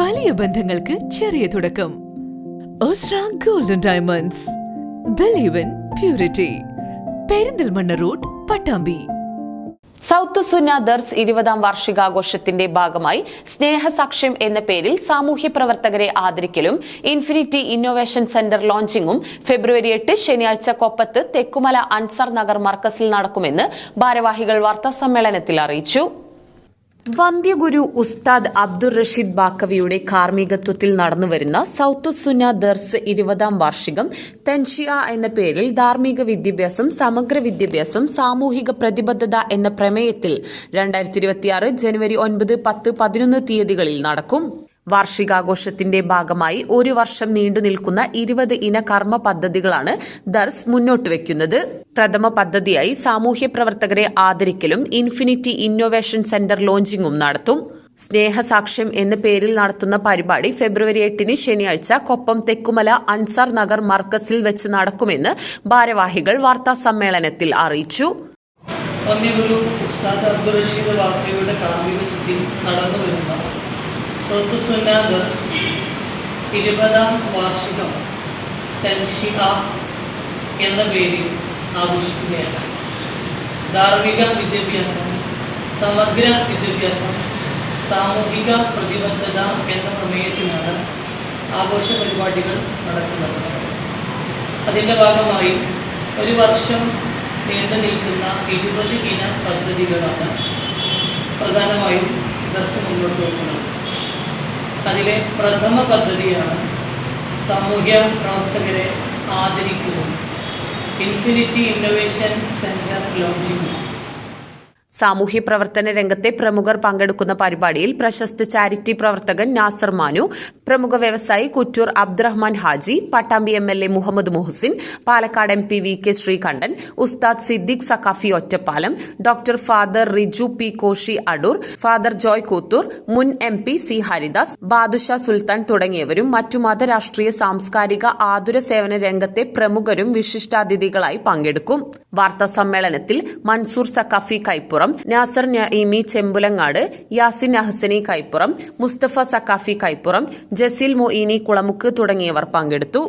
വലിയ ബന്ധങ്ങൾക്ക് ചെറിയ തുടക്കം. Golden diamonds believe in purity Perinthalmanna road Pattambi. South Sunna Dars ഇരുപതാം വാർഷികാഘോഷത്തിന്റെ ഭാഗമായി സ്നേഹസാക്ഷ്യം എന്ന പേരിൽ സാമൂഹ്യ പ്രവർത്തകരെ ആദരിക്കലും ഇൻഫിനിറ്റി ഇന്നോവേഷൻ സെന്റർ ലോഞ്ചിങ്ങും ഫെബ്രുവരി എട്ട് ശനിയാഴ്ച കൊപ്പത്ത് തെക്കുമല അൻസർ നഗർ മർക്കസിൽ നടക്കുമെന്ന് ഭാരവാഹികൾ വാർത്താ സമ്മേളനത്തിൽ അറിയിച്ചു. വന്ധ്യഗുരു ഉസ്താദ് അബ്ദുൾ റഷീദ് ബാക്കവിയുടെ കാർമ്മികത്വത്തിൽ നടന്നുവരുന്ന സൗത്ത് സുന ദർസ് ഇരുപതാം വാർഷികം തെൻഷിയ എന്ന പേരിൽ ധാർമ്മിക വിദ്യാഭ്യാസം സമഗ്ര വിദ്യാഭ്യാസം സാമൂഹിക പ്രതിബദ്ധത എന്ന പ്രമേയത്തിൽ രണ്ടായിരത്തി ജനുവരി ഒൻപത് പത്ത് പതിനൊന്ന് തീയതികളിൽ നടക്കും. വാർഷികാഘോഷത്തിന്റെ ഭാഗമായി ഒരു വർഷം നീണ്ടു നിൽക്കുന്ന ഇരുപത് ഇന കർമ്മ പദ്ധതികളാണ് ദർസ് മുന്നോട്ട് വെക്കുന്നത്. പ്രഥമ പദ്ധതിയായി സാമൂഹ്യ പ്രവർത്തകരെ ആദരിക്കലും ഇൻഫിനിറ്റി ഇന്നോവേഷൻ സെന്റർ ലോഞ്ചിങ്ങും നടത്തും. സ്നേഹസാക്ഷ്യം എന്ന പേരിൽ നടത്തുന്ന പരിപാടി ഫെബ്രുവരി എട്ടിന് ശനിയാഴ്ച കൊപ്പം തെക്കുമല അൻസാർ നഗർ മർക്കസിൽ വെച്ച് നടക്കുമെന്ന് ഭാരവാഹികൾ വാർത്താ സമ്മേളനത്തിൽ അറിയിച്ചു. വന്യഗുരു ഉസ്താദ് അബ്ദുൾ റഷീദ് വാർത്തയുടെ നടന്നു വരുന്ന സൗത്തുസുന്ന ദർസ് ഇരുപതാം വാർഷികം തൻഷിക എന്ന പേരിൽ ആഘോഷിക്കുകയാണ്. ധാർമ്മിക വിദ്യാഭ്യാസം സമഗ്ര വിദ്യാഭ്യാസം സാമൂഹിക പ്രതിബദ്ധത എന്ന പ്രമേയത്തിലാണ് ആഘോഷ പരിപാടികൾ നടക്കുന്നത്. അതിന്റെ ഭാഗമായി ഒരു വർഷം നീണ്ടു നിൽക്കുന്ന ഇരുപത് ഇന പദ്ധതികളാണ് പ്രധാനമായും ദർശനം മുന്നോട്ട് വെക്കുന്നത് അതിലെ പ്രഥമ പദ്ധതിയാണ് സാമൂഹ്യ പ്രവർത്തകരെ ആദരിക്കുന്നത്. ഇൻഫിനിറ്റി ഇന്നോവേഷൻ സെന്റർ ലോഞ്ചിങ് സാമൂഹ്യ പ്രവർത്തന രംഗത്തെ പ്രമുഖർ പങ്കെടുക്കുന്ന പരിപാടിയിൽ പ്രശസ്ത ചാരിറ്റി പ്രവർത്തകൻ നാസർ മാനു പ്രമുഖ വ്യവസായി Kuttur Abdurahman Haji Pattambi M L A Muhammad Muhsin Palakkad M P V K Sreekandan Ustad Siddique Sakhafi Ottapalam doctor father Riju P Koshy Adoor father Joy Koothur മുൻ M P C Haridas Badusha Sultan തുടങ്ങിയവരും മറ്റു മതരാഷ്ട്രീയ സാംസ്കാരിക ആതുര സേവന രംഗത്തെ പ്രമുഖരും വിശിഷ്ടാതിഥികളായി പങ്കെടുക്കും. വാർത്താ സമ്മേളനത്തിൽ മൻസൂർ സക്കാഫി കൈപ്പുറം നാസർ നഈമി ചെമ്പുലങ്ങാട് യാസിൻ അഹസനി കൈപ്പുറം മുസ്തഫ സക്കാഫി കൈപ്പുറം ജസീൽ മൊയ്നി കുളമുക്ക് തുടങ്ങിയവർ പങ്കെടുത്തു.